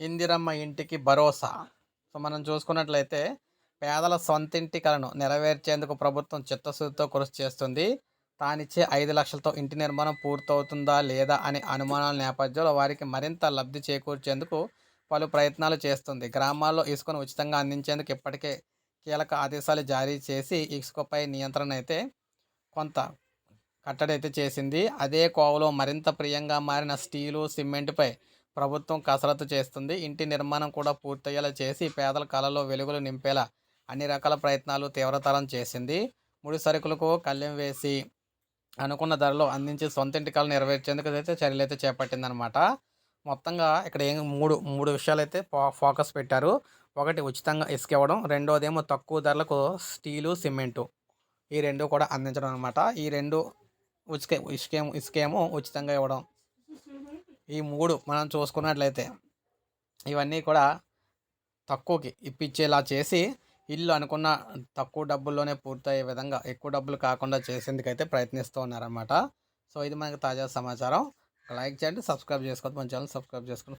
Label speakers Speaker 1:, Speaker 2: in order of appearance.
Speaker 1: ఇందిరమ్మ ఇంటికి భరోసా. సో మనం చూసుకున్నట్లయితే పేదల సొంతింటి కలను నెరవేర్చేందుకు ప్రభుత్వం చిత్తశుద్ధితో కృషి చేస్తుంది. తానిచ్చే ఐదు లక్షలతో ఇంటి నిర్మాణం పూర్తవుతుందా లేదా అనే అనుమానాల నేపథ్యంలో వారికి మరింత లబ్ధి చేకూర్చేందుకు పలు ప్రయత్నాలు చేస్తుంది. గ్రామాల్లో ఇసుకను ఉచితంగా అందించేందుకు ఇప్పటికే కీలక ఆదేశాలు జారీ చేసి ఇసుకపై నియంత్రణ అయితే కొంత కట్టడి అయితే చేసింది. అదే కోవలో మరింత ప్రియంగా మారిన స్టీలు సిమెంట్పై ప్రభుత్వం కసరత్తు చేస్తుంది. ఇంటి నిర్మాణం కూడా పూర్తయ్యేలా చేసి పేదల కళలో వెలుగులు నింపేలా అన్ని రకాల ప్రయత్నాలు తీవ్రతరం చేసింది. ముడి సరుకులకు కళ్ళెం వేసి అనుకున్న ధరలో అందించి సొంత ఇంటి కళ నెరవేర్చేందుకు అయితే చర్యలు అయితే చేపట్టిందనమాట మొత్తంగా ఇక్కడ ఏం మూడు మూడు విషయాలు అయితే ఫోకస్ పెట్టారు. ఒకటి ఉచితంగా ఇసుక ఇవ్వడం రెండోది తక్కువ ధరలకు స్టీలు సిమెంటు ఈ రెండు కూడా అందించడం అనమాట ఈ రెండు ఉచిక ఇసుకేమో ఇసుకేమో ఉచితంగా ఇవ్వడం ఈ మూడు మనం చూసుకున్నట్లయితే ఇవన్నీ కూడా తక్కువకి ఇప్పించేలా చేసి ఇల్లు అనుకున్న తక్కువ డబ్బుల్లోనే పూర్తయ్యే విధంగా ఎక్కువ డబ్బులు కాకుండా చేసేందుకైతే ప్రయత్నిస్తూ ఉన్నారన్నమాట. సో ఇది మనకి తాజా సమాచారం. లైక్ చేయండి సబ్స్క్రైబ్ చేసుకోవద్దు. మన ఛానల్ సబ్స్క్రైబ్ చేసుకుని